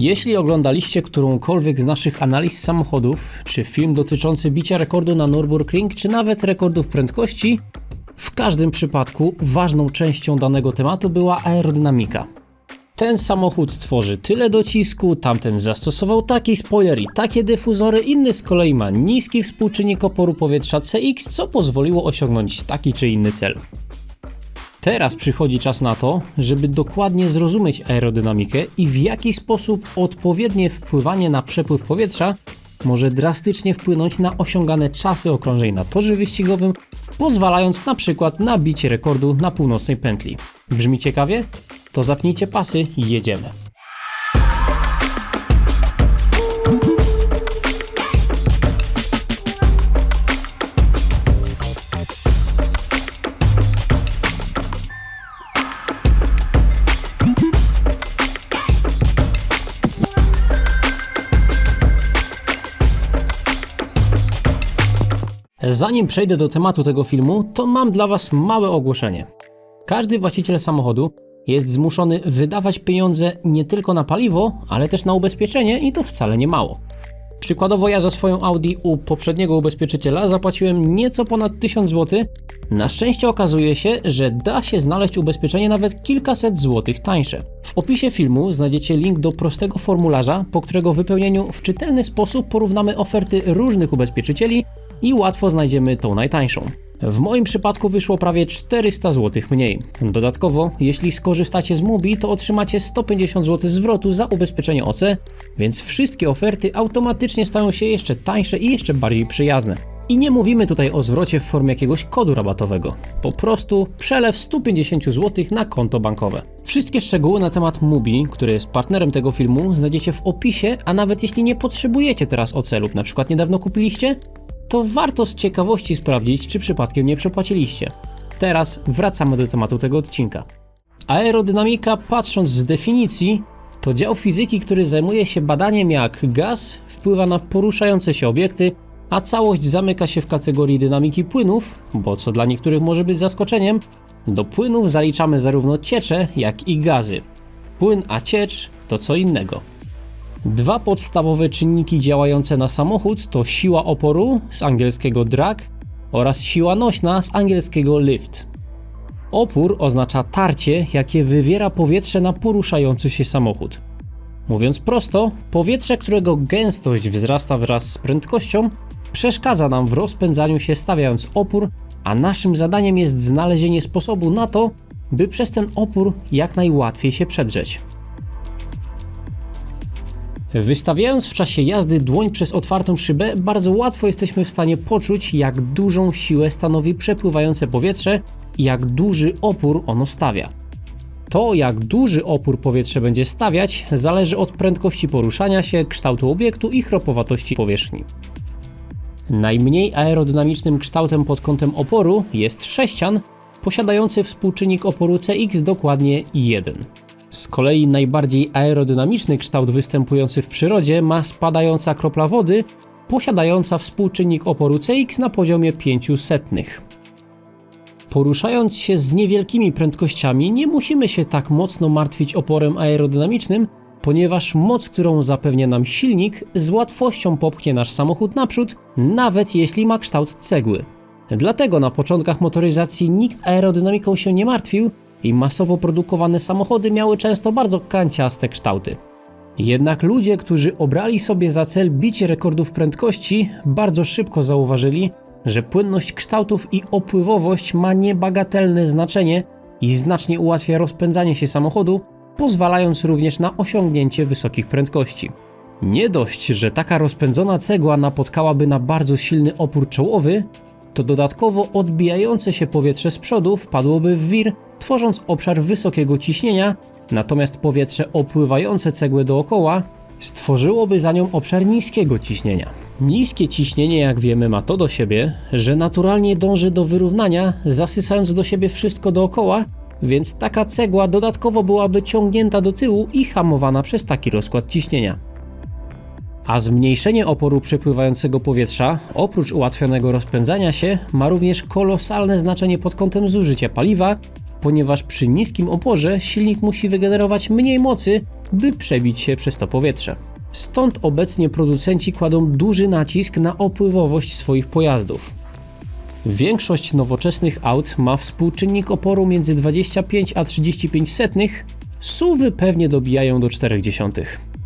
Jeśli oglądaliście którąkolwiek z naszych analiz samochodów, czy film dotyczący bicia rekordu na Nürburgring, czy nawet rekordów prędkości, w każdym przypadku ważną częścią danego tematu była aerodynamika. Ten samochód tworzy tyle docisku, tamten zastosował taki spoiler i takie dyfuzory, inny z kolei ma niski współczynnik oporu powietrza CX, co pozwoliło osiągnąć taki czy inny cel. Teraz przychodzi czas na to, żeby dokładnie zrozumieć aerodynamikę i w jaki sposób odpowiednie wpływanie na przepływ powietrza może drastycznie wpłynąć na osiągane czasy okrążeń na torze wyścigowym, pozwalając na przykład na bicie rekordu na północnej pętli. Brzmi ciekawie? To zapnijcie pasy i jedziemy. Zanim przejdę do tematu tego filmu, to mam dla Was małe ogłoszenie. Każdy właściciel samochodu jest zmuszony wydawać pieniądze nie tylko na paliwo, ale też na ubezpieczenie i to wcale nie mało. Przykładowo ja za swoją Audi u poprzedniego ubezpieczyciela zapłaciłem nieco ponad 1000 zł. Na szczęście okazuje się, że da się znaleźć ubezpieczenie nawet kilkaset złotych tańsze. W opisie filmu znajdziecie link do prostego formularza, po którego wypełnieniu w czytelny sposób porównamy oferty różnych ubezpieczycieli i łatwo znajdziemy tą najtańszą. W moim przypadku wyszło prawie 400 zł mniej. Dodatkowo, jeśli skorzystacie z Mubi, to otrzymacie 150 zł zwrotu za ubezpieczenie OC, więc wszystkie oferty automatycznie stają się jeszcze tańsze i jeszcze bardziej przyjazne. I nie mówimy tutaj o zwrocie w formie jakiegoś kodu rabatowego. Po prostu przelew 150 zł na konto bankowe. Wszystkie szczegóły na temat Mubi, który jest partnerem tego filmu, znajdziecie w opisie, a nawet jeśli nie potrzebujecie teraz OC lub na przykład niedawno kupiliście, to warto z ciekawości sprawdzić, czy przypadkiem nie przepłaciliście. Teraz wracamy do tematu tego odcinka. Aerodynamika, patrząc z definicji, to dział fizyki, który zajmuje się badaniem jak gaz wpływa na poruszające się obiekty, a całość zamyka się w kategorii dynamiki płynów, bo co dla niektórych może być zaskoczeniem, do płynów zaliczamy zarówno ciecze, jak i gazy. Płyn a ciecz to co innego. Dwa podstawowe czynniki działające na samochód to siła oporu z angielskiego drag oraz siła nośna z angielskiego lift. Opór oznacza tarcie, jakie wywiera powietrze na poruszający się samochód. Mówiąc prosto, powietrze, którego gęstość wzrasta wraz z prędkością, przeszkadza nam w rozpędzaniu się stawiając opór, a naszym zadaniem jest znalezienie sposobu na to, by przez ten opór jak najłatwiej się przedrzeć. Wystawiając w czasie jazdy dłoń przez otwartą szybę, bardzo łatwo jesteśmy w stanie poczuć, jak dużą siłę stanowi przepływające powietrze i jak duży opór ono stawia. To, jak duży opór powietrze będzie stawiać, zależy od prędkości poruszania się, kształtu obiektu i chropowatości powierzchni. Najmniej aerodynamicznym kształtem pod kątem oporu jest sześcian, posiadający współczynnik oporu CX dokładnie 1. Z kolei najbardziej aerodynamiczny kształt występujący w przyrodzie ma spadająca kropla wody, posiadająca współczynnik oporu CX na poziomie 500. Poruszając się z niewielkimi prędkościami, nie musimy się tak mocno martwić oporem aerodynamicznym, ponieważ moc, którą zapewnia nam silnik, z łatwością popchnie nasz samochód naprzód, nawet jeśli ma kształt cegły. Dlatego na początkach motoryzacji nikt aerodynamiką się nie martwił, i masowo produkowane samochody miały często bardzo kanciaste kształty. Jednak ludzie, którzy obrali sobie za cel bicie rekordów prędkości, bardzo szybko zauważyli, że płynność kształtów i opływowość ma niebagatelne znaczenie i znacznie ułatwia rozpędzanie się samochodu, pozwalając również na osiągnięcie wysokich prędkości. Nie dość, że taka rozpędzona cegła napotkałaby na bardzo silny opór czołowy, to dodatkowo odbijające się powietrze z przodu wpadłoby w wir, tworząc obszar wysokiego ciśnienia, natomiast powietrze opływające cegłę dookoła stworzyłoby za nią obszar niskiego ciśnienia. Niskie ciśnienie, jak wiemy, ma to do siebie, że naturalnie dąży do wyrównania, zasysając do siebie wszystko dookoła, więc taka cegła dodatkowo byłaby ciągnięta do tyłu i hamowana przez taki rozkład ciśnienia. A zmniejszenie oporu przepływającego powietrza, oprócz ułatwionego rozpędzania się, ma również kolosalne znaczenie pod kątem zużycia paliwa, ponieważ przy niskim oporze silnik musi wygenerować mniej mocy by przebić się przez to powietrze. Stąd obecnie producenci kładą duży nacisk na opływowość swoich pojazdów. Większość nowoczesnych aut ma współczynnik oporu między 25 a 35 setnych, suwy pewnie dobijają do 0,4.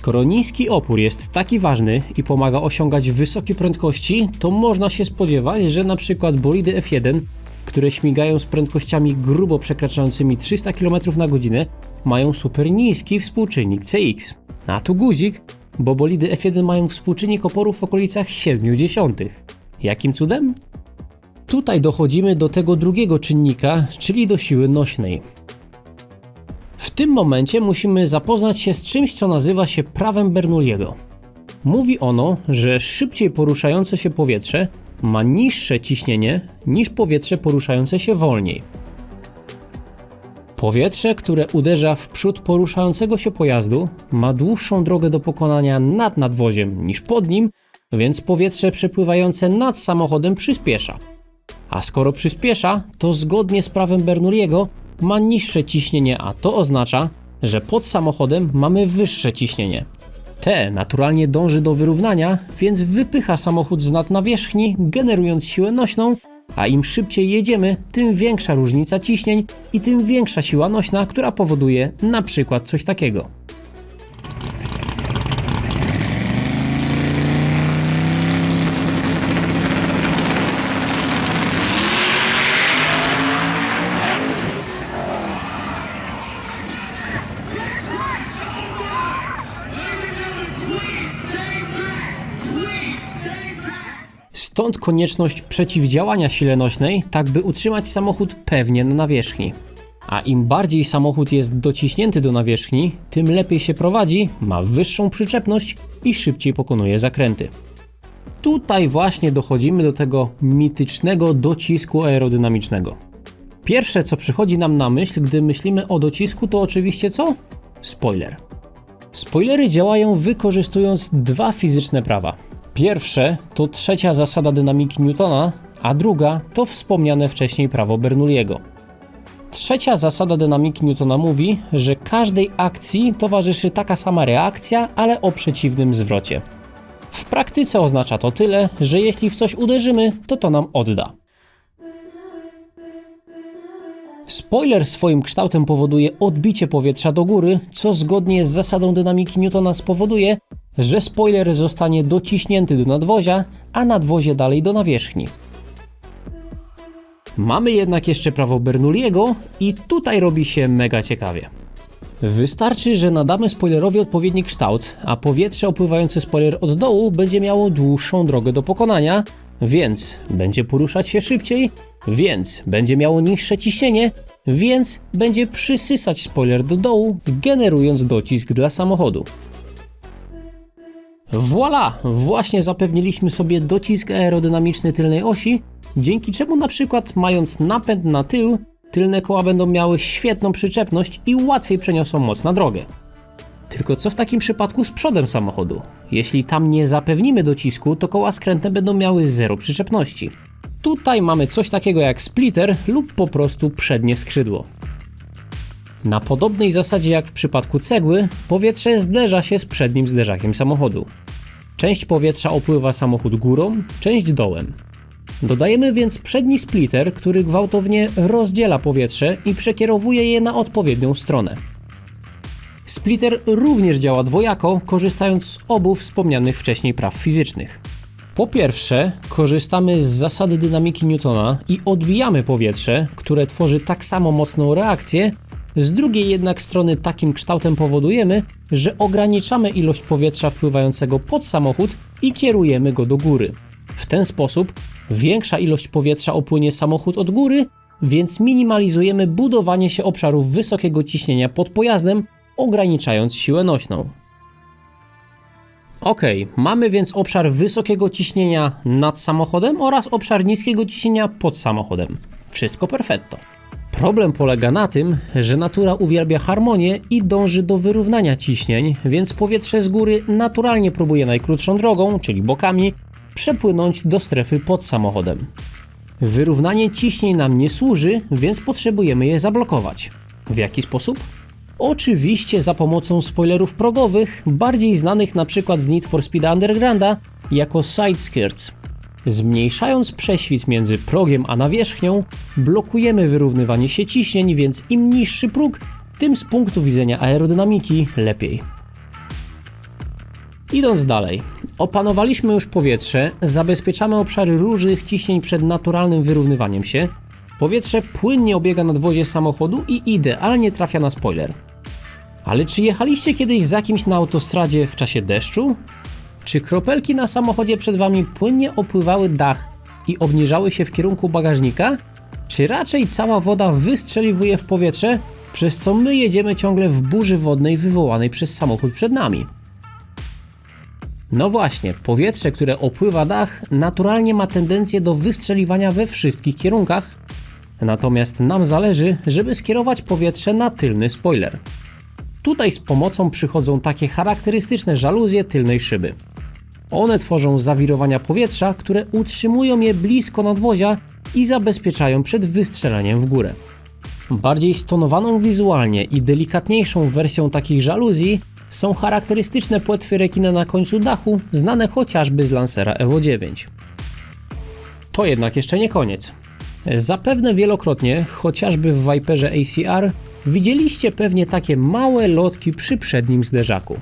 Skoro niski opór jest taki ważny i pomaga osiągać wysokie prędkości, to można się spodziewać, że przykład bolidy F1, które śmigają z prędkościami grubo przekraczającymi 300 km na godzinę, mają super niski współczynnik CX. A tu guzik, bo bolidy F1 mają współczynnik oporu w okolicach 0,7. Jakim cudem? Tutaj dochodzimy do tego drugiego czynnika, czyli do siły nośnej. Tym momencie musimy zapoznać się z czymś, co nazywa się prawem Bernoulliego. Mówi ono, że szybciej poruszające się powietrze ma niższe ciśnienie niż powietrze poruszające się wolniej. Powietrze, które uderza w przód poruszającego się pojazdu, ma dłuższą drogę do pokonania nad nadwoziem niż pod nim, więc powietrze przepływające nad samochodem przyspiesza. A skoro przyspiesza, to zgodnie z prawem Bernoulliego ma niższe ciśnienie, a to oznacza, że pod samochodem mamy wyższe ciśnienie. T naturalnie dąży do wyrównania, więc wypycha samochód z nad nawierzchni, generując siłę nośną, a im szybciej jedziemy, tym większa różnica ciśnień i tym większa siła nośna, która powoduje na przykład coś takiego. Stąd konieczność przeciwdziałania sile nośnej, tak by utrzymać samochód pewnie na nawierzchni. A im bardziej samochód jest dociśnięty do nawierzchni, tym lepiej się prowadzi, ma wyższą przyczepność i szybciej pokonuje zakręty. Tutaj właśnie dochodzimy do tego mitycznego docisku aerodynamicznego. Pierwsze, co przychodzi nam na myśl, gdy myślimy o docisku, to oczywiście co? Spoiler. Spoilery działają wykorzystując dwa fizyczne prawa. Pierwsze to trzecia zasada dynamiki Newtona, a druga to wspomniane wcześniej prawo Bernoulliego. Trzecia zasada dynamiki Newtona mówi, że każdej akcji towarzyszy taka sama reakcja, ale o przeciwnym zwrocie. W praktyce oznacza to tyle, że jeśli w coś uderzymy, to to nam odda. Spoiler swoim kształtem powoduje odbicie powietrza do góry, co zgodnie z zasadą dynamiki Newtona spowoduje, że spoiler zostanie dociśnięty do nadwozia, a nadwozie dalej do nawierzchni. Mamy jednak jeszcze prawo Bernoulliego i tutaj robi się mega ciekawie. Wystarczy, że nadamy spoilerowi odpowiedni kształt, a powietrze opływające spoiler od dołu będzie miało dłuższą drogę do pokonania, więc będzie poruszać się szybciej, więc będzie miało niższe ciśnienie, więc będzie przysysać spoiler do dołu, generując docisk dla samochodu. Voila! Właśnie zapewniliśmy sobie docisk aerodynamiczny tylnej osi, dzięki czemu na przykład mając napęd na tył, tylne koła będą miały świetną przyczepność i łatwiej przeniosą moc na drogę. Tylko co w takim przypadku z przodem samochodu? Jeśli tam nie zapewnimy docisku, to koła skrętne będą miały zero przyczepności. Tutaj mamy coś takiego jak splitter lub po prostu przednie skrzydło. Na podobnej zasadzie jak w przypadku cegły, powietrze zderza się z przednim zderzakiem samochodu. Część powietrza opływa samochód górą, część dołem. Dodajemy więc przedni splitter, który gwałtownie rozdziela powietrze i przekierowuje je na odpowiednią stronę. Splitter również działa dwojako, korzystając z obu wspomnianych wcześniej praw fizycznych. Po pierwsze, korzystamy z zasady dynamiki Newtona i odbijamy powietrze, które tworzy tak samo mocną reakcję, z drugiej jednak strony takim kształtem powodujemy, że ograniczamy ilość powietrza wpływającego pod samochód i kierujemy go do góry. W ten sposób większa ilość powietrza opłynie samochód od góry, więc minimalizujemy budowanie się obszarów wysokiego ciśnienia pod pojazdem, ograniczając siłę nośną. Ok, mamy więc obszar wysokiego ciśnienia nad samochodem oraz obszar niskiego ciśnienia pod samochodem. Wszystko perfetto. Problem polega na tym, że natura uwielbia harmonię i dąży do wyrównania ciśnień, więc powietrze z góry naturalnie próbuje najkrótszą drogą, czyli bokami, przepłynąć do strefy pod samochodem. Wyrównanie ciśnień nam nie służy, więc potrzebujemy je zablokować. W jaki sposób? Oczywiście za pomocą spoilerów progowych, bardziej znanych na przykład z Need for Speed Undergrounda jako side skirts. Zmniejszając prześwit między progiem a nawierzchnią, blokujemy wyrównywanie się ciśnień, więc im niższy próg, tym z punktu widzenia aerodynamiki lepiej. Idąc dalej, opanowaliśmy już powietrze, zabezpieczamy obszary różnych ciśnień przed naturalnym wyrównywaniem się. Powietrze płynnie obiega nadwozie samochodu i idealnie trafia na spoiler. Ale czy jechaliście kiedyś za kimś na autostradzie w czasie deszczu? Czy kropelki na samochodzie przed wami płynnie opływały dach i obniżały się w kierunku bagażnika? Czy raczej cała woda wystrzeliwuje w powietrze, przez co my jedziemy ciągle w burzy wodnej wywołanej przez samochód przed nami? No właśnie, powietrze, które opływa dach, naturalnie ma tendencję do wystrzeliwania we wszystkich kierunkach, natomiast nam zależy, żeby skierować powietrze na tylny spoiler. Tutaj z pomocą przychodzą takie charakterystyczne żaluzje tylnej szyby. One tworzą zawirowania powietrza, które utrzymują je blisko nadwozia i zabezpieczają przed wystrzeleniem w górę. Bardziej stonowaną wizualnie i delikatniejszą wersją takich żaluzji są charakterystyczne płetwy rekina na końcu dachu, znane chociażby z Lancera Evo 9. To jednak jeszcze nie koniec. Zapewne wielokrotnie, chociażby w Viperze ACR, widzieliście pewnie takie małe lotki przy przednim zderzaku.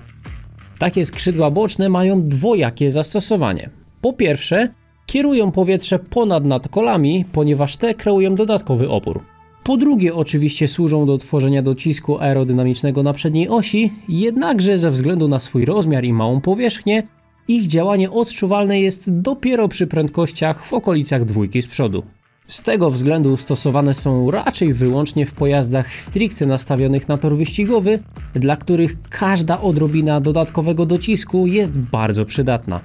Takie skrzydła boczne mają dwojakie zastosowanie. Po pierwsze, kierują powietrze ponad nad kolami, ponieważ te kreują dodatkowy opór. Po drugie, oczywiście służą do tworzenia docisku aerodynamicznego na przedniej osi, jednakże ze względu na swój rozmiar i małą powierzchnię, ich działanie odczuwalne jest dopiero przy prędkościach w okolicach dwójki z przodu. Z tego względu stosowane są raczej wyłącznie w pojazdach stricte nastawionych na tor wyścigowy, dla których każda odrobina dodatkowego docisku jest bardzo przydatna.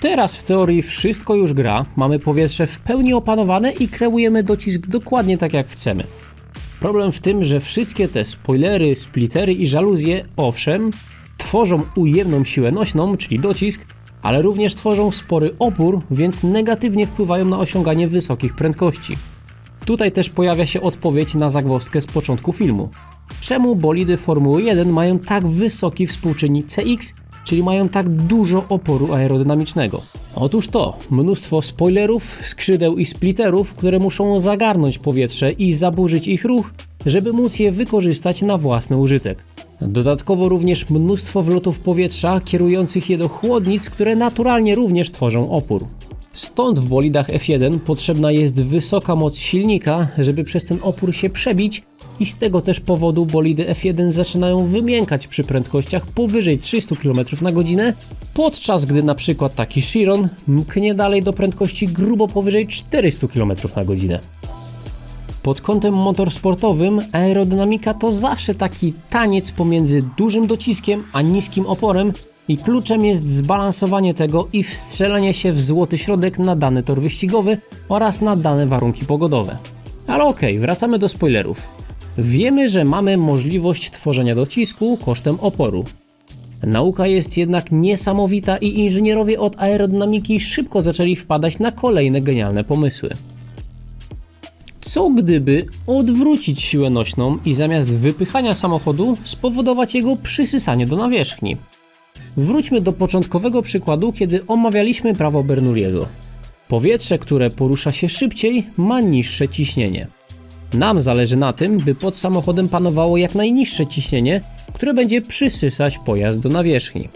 Teraz w teorii wszystko już gra, mamy powietrze w pełni opanowane i kreujemy docisk dokładnie tak jak chcemy. Problem w tym, że wszystkie te spoilery, splittery i żaluzje, owszem, tworzą ujemną siłę nośną, czyli docisk, ale również tworzą spory opór, więc negatywnie wpływają na osiąganie wysokich prędkości. Tutaj też pojawia się odpowiedź na zagwozdkę z początku filmu. Czemu bolidy Formuły 1 mają tak wysoki współczynnik CX, czyli mają tak dużo oporu aerodynamicznego? Otóż to, mnóstwo spoilerów, skrzydeł i splitterów, które muszą zagarnąć powietrze i zaburzyć ich ruch, żeby móc je wykorzystać na własny użytek. Dodatkowo również mnóstwo wlotów powietrza kierujących je do chłodnic, które naturalnie również tworzą opór. Stąd w bolidach F1 potrzebna jest wysoka moc silnika, żeby przez ten opór się przebić i z tego też powodu bolidy F1 zaczynają wymiękać przy prędkościach powyżej 300 km na godzinę, podczas gdy na przykład taki Chiron mknie dalej do prędkości grubo powyżej 400 km na godzinę. Pod kątem motorsportowym aerodynamika to zawsze taki taniec pomiędzy dużym dociskiem a niskim oporem i kluczem jest zbalansowanie tego i wstrzelenie się w złoty środek na dany tor wyścigowy oraz na dane warunki pogodowe. Ale okej, okay, wracamy do spoilerów. Wiemy, że mamy możliwość tworzenia docisku kosztem oporu. Nauka jest jednak niesamowita i inżynierowie od aerodynamiki szybko zaczęli wpadać na kolejne genialne pomysły. Co gdyby odwrócić siłę nośną i zamiast wypychania samochodu spowodować jego przysysanie do nawierzchni? Wróćmy do początkowego przykładu, kiedy omawialiśmy prawo Bernoulliego. Powietrze, które porusza się szybciej, ma niższe ciśnienie. Nam zależy na tym, by pod samochodem panowało jak najniższe ciśnienie, które będzie przysysać pojazd do nawierzchni.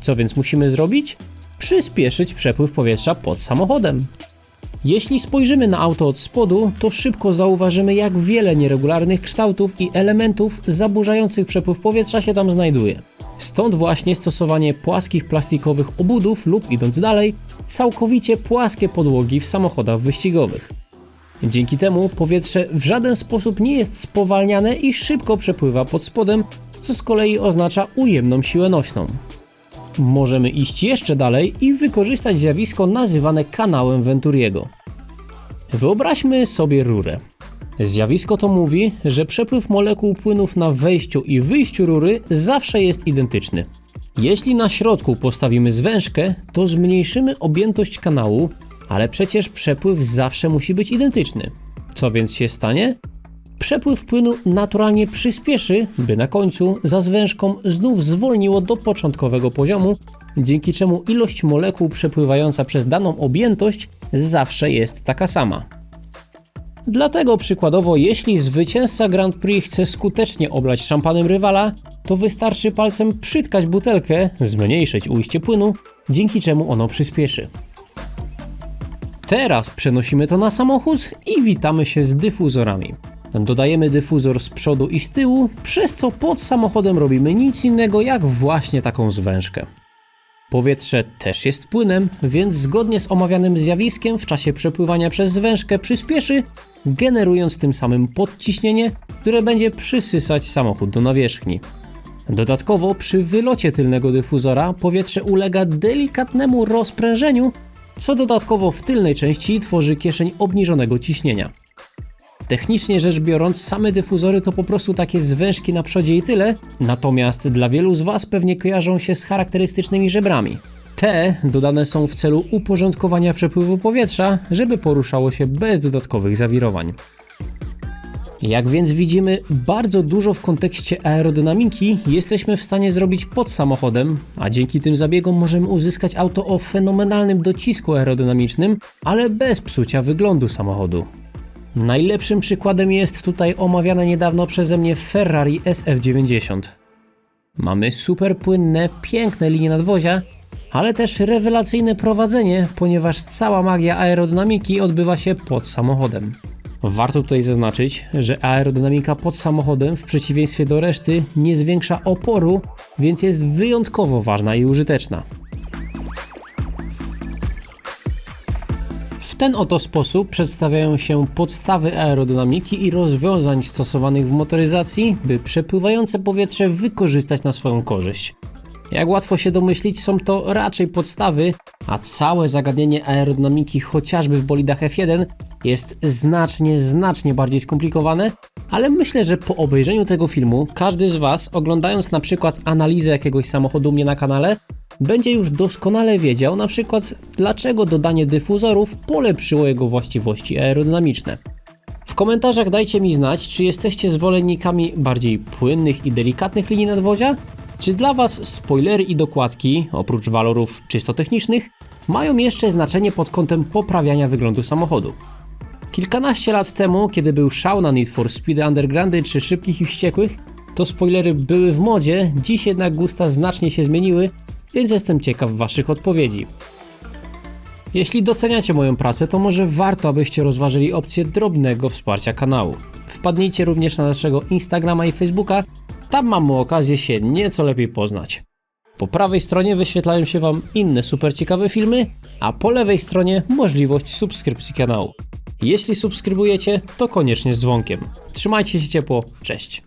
Co więc musimy zrobić? Przyspieszyć przepływ powietrza pod samochodem. Jeśli spojrzymy na auto od spodu, to szybko zauważymy, jak wiele nieregularnych kształtów i elementów zaburzających przepływ powietrza się tam znajduje. Stąd właśnie stosowanie płaskich plastikowych obudów lub idąc dalej, całkowicie płaskie podłogi w samochodach wyścigowych. Dzięki temu powietrze w żaden sposób nie jest spowalniane i szybko przepływa pod spodem, co z kolei oznacza ujemną siłę nośną. Możemy iść jeszcze dalej i wykorzystać zjawisko nazywane kanałem Venturiego. Wyobraźmy sobie rurę. Zjawisko to mówi, że przepływ molekuł płynów na wejściu i wyjściu rury zawsze jest identyczny. Jeśli na środku postawimy zwężkę, to zmniejszymy objętość kanału, ale przecież przepływ zawsze musi być identyczny. Co więc się stanie? Przepływ płynu naturalnie przyspieszy, by na końcu za zwężką znów zwolniło do początkowego poziomu, dzięki czemu ilość molekuł przepływająca przez daną objętość zawsze jest taka sama. Dlatego przykładowo, jeśli zwycięzca Grand Prix chce skutecznie oblać szampanem rywala, to wystarczy palcem przytkać butelkę, zmniejszyć ujście płynu, dzięki czemu ono przyspieszy. Teraz przenosimy to na samochód i witamy się z dyfuzorami. Dodajemy dyfuzor z przodu i z tyłu, przez co pod samochodem robimy nic innego jak właśnie taką zwężkę. Powietrze też jest płynem, więc zgodnie z omawianym zjawiskiem w czasie przepływania przez zwężkę przyspieszy, generując tym samym podciśnienie, które będzie przysysać samochód do nawierzchni. Dodatkowo przy wylocie tylnego dyfuzora powietrze ulega delikatnemu rozprężeniu, co dodatkowo w tylnej części tworzy kieszeń obniżonego ciśnienia. Technicznie rzecz biorąc, same dyfuzory to po prostu takie zwężki na przodzie i tyle, natomiast dla wielu z Was pewnie kojarzą się z charakterystycznymi żebrami. Te dodane są w celu uporządkowania przepływu powietrza, żeby poruszało się bez dodatkowych zawirowań. Jak więc widzimy, bardzo dużo w kontekście aerodynamiki jesteśmy w stanie zrobić pod samochodem, a dzięki tym zabiegom możemy uzyskać auto o fenomenalnym docisku aerodynamicznym, ale bez psucia wyglądu samochodu. Najlepszym przykładem jest tutaj omawiane niedawno przeze mnie Ferrari SF90. Mamy super płynne, piękne linie nadwozia, ale też rewelacyjne prowadzenie, ponieważ cała magia aerodynamiki odbywa się pod samochodem. Warto tutaj zaznaczyć, że aerodynamika pod samochodem w przeciwieństwie do reszty nie zwiększa oporu, więc jest wyjątkowo ważna i użyteczna. Ten oto sposób przedstawiają się podstawy aerodynamiki i rozwiązań stosowanych w motoryzacji, by przepływające powietrze wykorzystać na swoją korzyść. Jak łatwo się domyślić, są to raczej podstawy, a całe zagadnienie aerodynamiki chociażby w bolidach F1 jest znacznie, znacznie bardziej skomplikowane, ale myślę, że po obejrzeniu tego filmu każdy z Was, oglądając na przykład analizę jakiegoś samochodu mnie na kanale, będzie już doskonale wiedział na przykład dlaczego dodanie dyfuzorów polepszyło jego właściwości aerodynamiczne. W komentarzach dajcie mi znać, czy jesteście zwolennikami bardziej płynnych i delikatnych linii nadwozia, czy dla Was spoilery i dokładki, oprócz walorów czysto technicznych, mają jeszcze znaczenie pod kątem poprawiania wyglądu samochodu. Kilkanaście lat temu, kiedy był szał na Need for Speed Undergroundy czy Szybkich i Wściekłych, to spoilery były w modzie, dziś jednak gusta znacznie się zmieniły, więc jestem ciekaw Waszych odpowiedzi. Jeśli doceniacie moją pracę, to może warto, abyście rozważyli opcję drobnego wsparcia kanału. Wpadnijcie również na naszego Instagrama i Facebooka, tam mamy okazję się nieco lepiej poznać. Po prawej stronie wyświetlają się Wam inne super ciekawe filmy, a po lewej stronie możliwość subskrypcji kanału. Jeśli subskrybujecie, to koniecznie z dzwonkiem. Trzymajcie się ciepło, cześć.